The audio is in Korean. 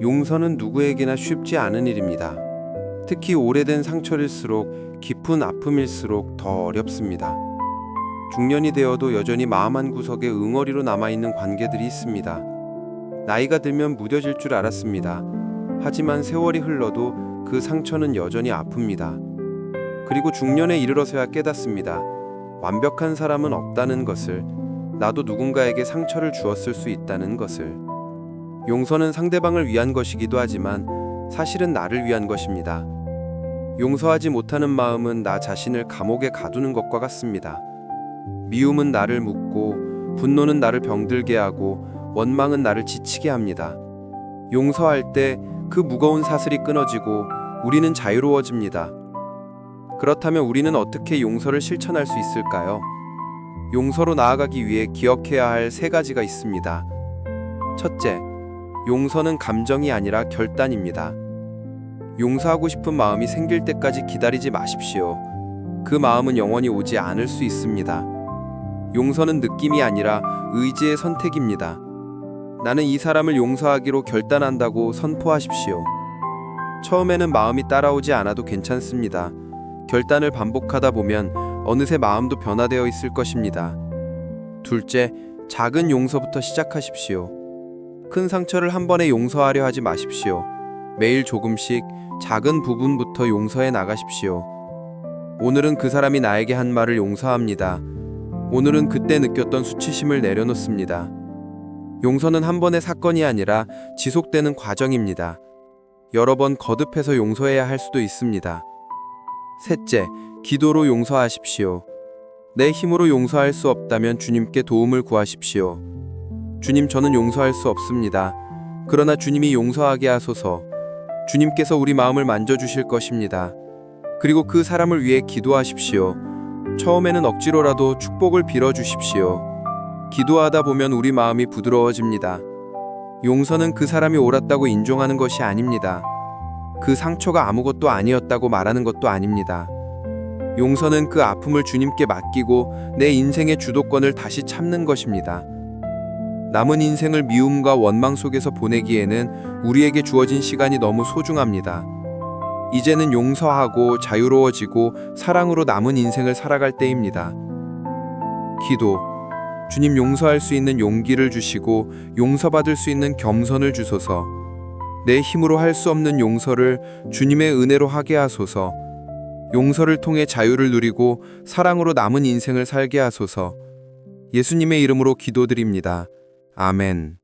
용서는 누구에게나 쉽지 않은 일입니다. 특히 오래된 상처일수록 깊은 아픔일수록 더 어렵습니다. 중년이 되어도 여전히 마음 한 구석에 응어리로 남아있는 관계들이 있습니다. 나이가 들면 무뎌질 줄 알았습니다. 하지만 세월이 흘러도 그 상처는 여전히 아픕니다. 그리고 중년에 이르러서야 깨닫습니다. 완벽한 사람은 없다는 것을, 나도 누군가에게 상처를 주었을 수 있다는 것을. 용서는 상대방을 위한 것이기도 하지만 사실은 나를 위한 것입니다. 용서하지 못하는 마음은 나 자신을 감옥에 가두는 것과 같습니다. 미움은 나를 묶고 분노는 나를 병들게 하고 원망은 나를 지치게 합니다. 용서할 때 그 무거운 사슬이 끊어지고 우리는 자유로워집니다. 그렇다면 우리는 어떻게 용서를 실천할 수 있을까요? 용서로 나아가기 위해 기억해야 할 세 가지가 있습니다. 첫째, 용서는 감정이 아니라 결단입니다. 용서하고 싶은 마음이 생길 때까지 기다리지 마십시오. 그 마음은 영원히 오지 않을 수 있습니다. 용서는 느낌이 아니라 의지의 선택입니다. 나는 이 사람을 용서하기로 결단한다고 선포하십시오. 처음에는 마음이 따라오지 않아도 괜찮습니다. 결단을 반복하다 보면 어느새 마음도 변화되어 있을 것입니다. 둘째, 작은 용서부터 시작하십시오. 큰 상처를 한 번에 용서하려 하지 마십시오. 매일 조금씩 작은 부분부터 용서해 나가십시오. 오늘은 그 사람이 나에게 한 말을 용서합니다. 오늘은 그때 느꼈던 수치심을 내려놓습니다. 용서는 한 번의 사건이 아니라 지속되는 과정입니다. 여러 번 거듭해서 용서해야 할 수도 있습니다. 셋째, 기도로 용서하십시오. 내 힘으로 용서할 수 없다면 주님께 도움을 구하십시오. 주님, 저는 용서할 수 없습니다. 그러나 주님이 용서하게 하소서. 주님께서 우리 마음을 만져주실 것입니다. 그리고 그 사람을 위해 기도하십시오. 처음에는 억지로라도 축복을 빌어주십시오. 기도하다 보면 우리 마음이 부드러워집니다. 용서는 그 사람이 옳았다고 인정하는 것이 아닙니다. 그 상처가 아무것도 아니었다고 말하는 것도 아닙니다. 용서는 그 아픔을 주님께 맡기고 내 인생의 주도권을 다시 참는 것입니다. 남은 인생을 미움과 원망 속에서 보내기에는 우리에게 주어진 시간이 너무 소중합니다. 이제는 용서하고 자유로워지고 사랑으로 남은 인생을 살아갈 때입니다. 기도. 주님 용서할 수 있는 용기를 주시고 용서받을 수 있는 겸손을 주소서. 내 힘으로 할 수 없는 용서를 주님의 은혜로 하게 하소서. 용서를 통해 자유를 누리고 사랑으로 남은 인생을 살게 하소서. 예수님의 이름으로 기도드립니다. 아멘.